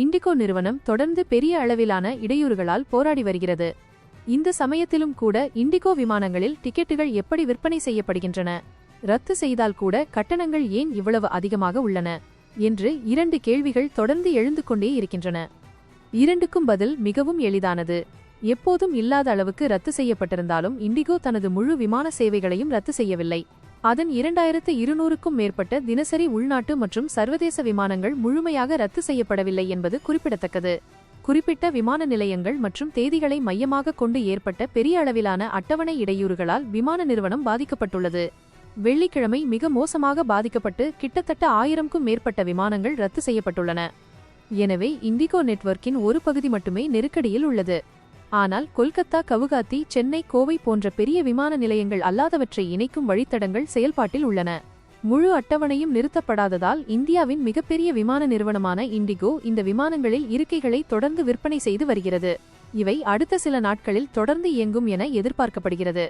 Indigo நிறுவனம் தொடர்ந்து பெரிய அளவிலான இடையூறுகளால் போராடி வருகிறது. இந்த சமயத்திலும் கூட இண்டிகோ விமானங்களில் டிக்கெட்டுகள் எப்படி விற்பனை செய்யப்படுகின்றன ரத்து செய்தால் கூட கட்டணங்கள் ஏன் இவ்வளவு அதிகமாக உள்ளன என்று இரண்டு கேள்விகள் தொடர்ந்து எழுந்து கொண்டே இருக்கின்றன. இரண்டுக்கும் பதில் மிகவும் எளிதானது. எப்போதும் இல்லாத அளவுக்கு ரத்து செய்யப்பட்டிருந்தாலும் இண்டிகோ தனது முழு விமான சேவைகளையும் ரத்து செய்யவில்லை. அதன் இரண்டாயிரத்து இருநூறுக்கும் மேற்பட்ட தினசரி உள்நாட்டு மற்றும் சர்வதேச விமானங்கள் முழுமையாக ரத்து செய்யப்படவில்லை என்பது குறிப்பிடத்தக்கது. குறிப்பிட்ட விமான நிலையங்கள் மற்றும் தேதிகளை மையமாக கொண்டு ஏற்பட்ட பெரிய அளவிலான அட்டவணை இடையூறுகளால் விமான நிறுவனம் பாதிக்கப்பட்டுள்ளது. வெள்ளிக்கிழமை மிக மோசமாக பாதிக்கப்பட்டு கிட்டத்தட்ட ஆயிரம்க்கும் மேற்பட்ட விமானங்கள் ரத்து செய்யப்பட்டுள்ளன. எனவே இண்டிகோ நெட்வொர்க்கின் ஒரு பகுதி மட்டுமே நெருக்கடியில் உள்ளது. ஆனால் கொல்கத்தா கவுகாத்தி சென்னை கோவை போன்ற பெரிய விமான நிலையங்கள் அல்லாதவற்றை இணைக்கும் வழித்தடங்கள் செயல்பாட்டில் உள்ளன. முழு அட்டவணையும் நிறுத்தப்படாததால் இந்தியாவின் மிகப்பெரிய விமான நிறுவனமான இண்டிகோ இந்த விமானங்களில் இருக்கைகளை தொடர்ந்து விற்பனை செய்து வருகிறது. இவை அடுத்த சில நாட்களில் தொடர்ந்து இயங்கும் என எதிர்பார்க்கப்படுகிறது.